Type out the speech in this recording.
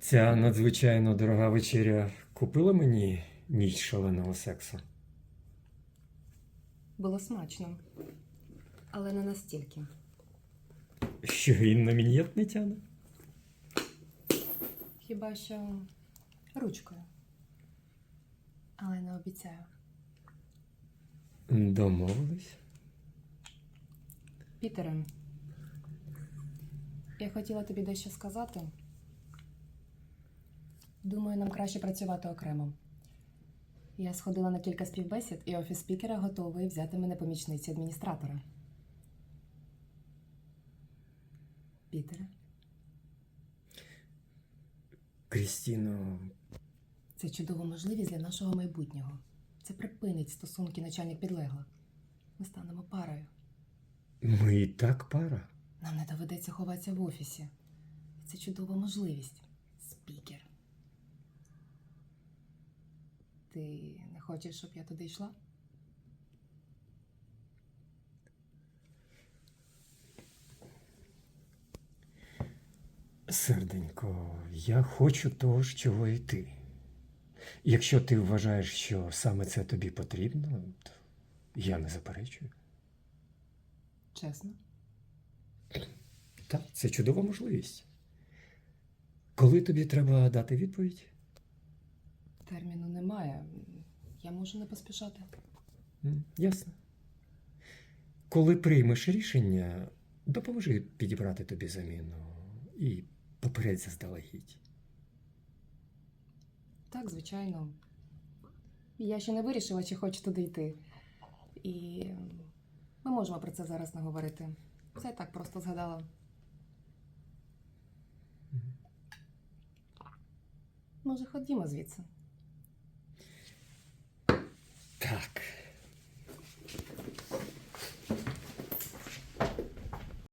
Ця надзвичайно дорога вечеря купила мені ніч шаленого сексу. Було смачно, але не настільки. Що він на мін'єт не тяне? Хіба що ручкою. Але не обіцяю. Домовились? Пітере, я хотіла тобі дещо сказати. Думаю, нам краще працювати окремо. Я сходила на кілька співбесід, і офіс спікера готовий взяти мене помічниці адміністратора. Пітере, Крістіно, це чудова можливість для нашого майбутнього. Це припинить стосунки начальник підлегла. Ми станемо парою. ми і так пара. Нам не доведеться ховатися в офісі. Це чудова можливість. Спікер. Ти не хочеш, щоб я туди йшла? Серденько, я хочу того ж, чого і ти. Якщо ти вважаєш, що саме це тобі потрібно, то я не заперечую. Чесно. Так, це чудова можливість. Коли тобі треба дати відповідь? Терміну немає. Я можу не поспішати. Ясно. Коли приймеш рішення, допоможи підібрати тобі заміну і попередь заздалегідь. Так, звичайно. Я ще не вирішила, чи хочу туди йти. І ми можемо про це зараз не говорити. Це я так просто згадала. Може, ходімо звідси. Так.